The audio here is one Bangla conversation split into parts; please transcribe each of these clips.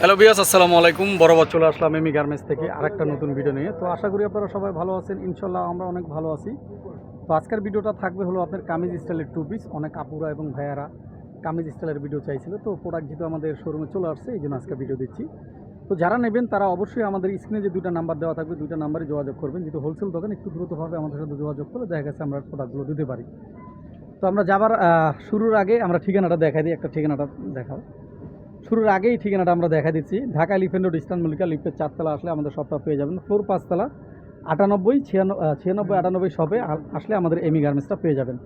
হ্যালো বিয়াস আসসালামু আলাইকুম। বরাবর চলে আসলাম এমি গার্মেন্টস থেকে আরেকটা নতুন ভিডিও নিয়ে। তো আশা করি আপনারা সবাই ভালো আছেন। ইনশাল্লাহ আমরা অনেক ভালো আছি। তো আজকের ভিডিওটা থাকবে হলো আপনার কামিজ স্টাইলের টু পিস অনেক আপুরা এবং ভাইয়ারা কামিজ স্টাইলের ভিডিও চাইছিল। তো প্রোডাক্ট যেহেতু আমাদের শোরুমে চলে আসছে, এই জন্য আজকে ভিডিও দিচ্ছি। তো যারা নেবেন, তারা অবশ্যই আমাদের স্ক্রিনে যে দুইটা নাম্বার দেওয়া থাকবে, দুইটা নাম্বারে যোগাযোগ করবেন। যেহেতু হোলসেল দোকান, একটু দ্রুতভাবে আমাদের সাথে যোগাযোগ করলে দেখা গেছে আমরা প্রোডাক্টগুলো দিতে পারি। তো আমরা যাবার শুরুর আগে আমরা ঠিকানাটা দেখাই দিই। একটা ঠিকানাটা দেখাও। শুরুর আগেই ঠিকানাটা আমরা দেখা দিচ্ছি। Dhaka elephant road eastern Mallika লিফটের চারতলা আসলে আমাদের শপটা পেয়ে যাবেন। ফ্লোর পাঁচতলা আটানব্বই ছিয়ানব্বই ছিয়ানব্বই আটানব্বই শপে আ- আসলে আমাদের এমি গার্মেন্টসটা পেয়ে যাবেন।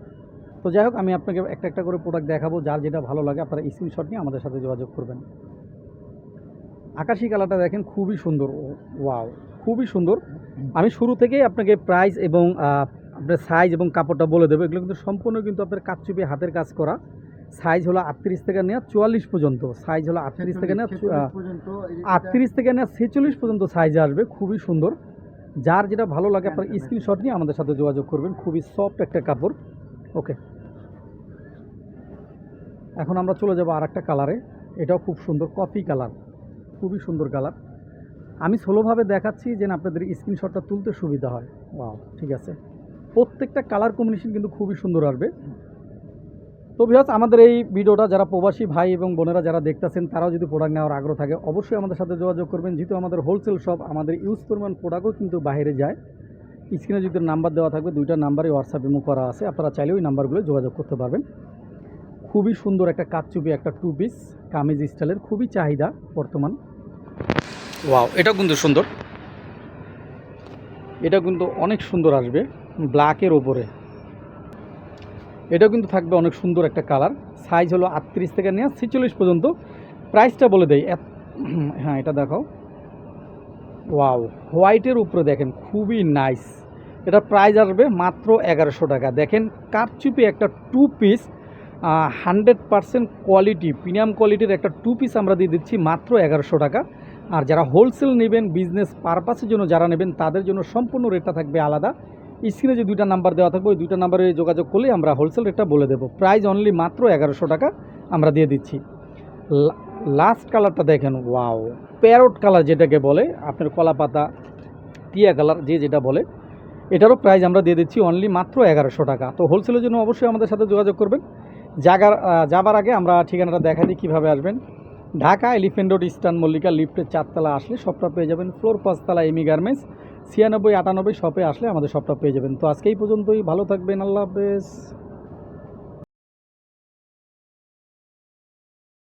তো যাই হোক আমি আপনাকে একটা একটা করে প্রোডাক্ট দেখাবো যার যেটা ভালো লাগে আপনারা স্ক্রিনশট নিয়ে আমাদের সাথে যোগাযোগ করবেন। আকাশি কালারটা দেখেন খুবই সুন্দর। ওয়াও খুবই সুন্দর। আমি শুরু থেকেই আপনাকে প্রাইস এবং আপনার সাইজ এবং কাপড়টা বলে দেবো। এগুলো কিন্তু সম্পূর্ণ কিন্তু আপনার কাচচুপি হাতের কাজ করা। সাইজ হলো আটত্রিশ থেকে নেওয়া চুয়াল্লিশ পর্যন্ত। সাইজ হলো আটত্রিশ থেকে নেওয়া আটত্রিশ থেকে নেওয়া ছেচল্লিশ পর্যন্ত সাইজ আসবে খুবই সুন্দর। যার যেটা ভালো লাগে আপনার স্ক্রিনশট নিয়ে আমাদের সাথে যোগাযোগ করবেন। খুবই সফট একটা কাপড়। ওকে এখন আমরা চলে যাব আর একটা কালারে এটাও খুব সুন্দর কফি কালার খুবই সুন্দর কালার আমি স্লোভাবে দেখাচ্ছি যেন আপনাদের স্ক্রিনশটটা তুলতে সুবিধা হয়। ঠিক আছে। প্রত্যেকটা কালার কম্বিনেশন কিন্তু খুবই সুন্দর আসবে। তো বিহাস আমাদের এই ভিডিওটা যারা প্রবাসী ভাই এবং বোনেরা যারা দেখতেছেন তারাও যদি প্রোডাক্ট নেওয়ার আগ্রহ থাকে অবশ্যই আমাদের সাথে যোগাযোগ করবেন। যেহেতু আমাদের হোলসেল শপ আমাদের ইউজ পরিমাণ প্রোডাক্টও কিন্তু বাইরে যায়। স্ক্রিনে যদি নাম্বার দেওয়া থাকবে দুইটা নাম্বারে হোয়াটসঅ্যাপ ইমো করা আছে। আপনারা চাইলে ওই নাম্বারগুলো যোগাযোগ করতে পারবেন। খুবই সুন্দর একটা কাচচুপি একটা টু পিস কামিজ স্টাইলের খুবই চাহিদা বর্তমান। ওয়াও এটা কিন্তু সুন্দর। এটা কিন্তু অনেক সুন্দর আসবে ব্ল্যাকের ওপরে এটা কিন্তু থাকবে অনেক সুন্দর একটা কালার। সাইজ হলো আটত্রিশ থেকে নিয়ে ছেচল্লিশ পর্যন্ত। প্রাইসটা বলে দেয় হ্যাঁ এটা দেখাও। ওয়াও, হোয়াইটের উপরে দেখেন, খুবই নাইস। এটা প্রাইস আসবে মাত্র এগারোশো টাকা। দেখেন, কারচুপি একটা two piece hundred percent quality premium কোয়ালিটির একটা টু পিস আমরা দিয়ে দিচ্ছি মাত্র এগারোশো টাকা। আর যারা হোলসেল নেবেন বিজনেস পারপাসের জন্য যারা নেবেন, তাদের জন্য সম্পূর্ণ রেটটা থাকবে আলাদা। স্ক্রিনে যে দুইটা নাম্বার দেওয়া থাকবে, ওই দুইটা নাম্বারে যোগাযোগ করলে আমরা হোলসেল রেটটা বলে দেবো। প্রাইস অনলি মাত্র এগারোশো টাকা আমরা দিয়ে দিচ্ছি। লাস্ট কালারটা দেখেন ওয়াও প্যারোট কালার যেটাকে বলে, আপনার কলা পাতা, টিয়া কালার যে যেটা বলে, এটারও প্রাইস আমরা দিয়ে দিচ্ছি অনলি মাত্র এগারোশো টাকা। তো হোলসেলের জন্য অবশ্যই আমাদের সাথে যোগাযোগ করবেন। জাগার যাবার আগে আমরা ঠিকানাটা দেখা দিই কীভাবে আসবেন। Dhaka elephant road, eastern Mallika, লিফটের চারতলা আসলে সবটা পেয়ে যাবেন। ফ্লোর পাঁচতলা এমি গার্মেন্টস। ছিয়ানব্বই আটানব্বই শপে আসলে আমাদের শপটা পেয়ে যাবেন। তো আজকে এই পর্যন্তই। ভালো থাকবেন। আল্লাহ হাফেজ।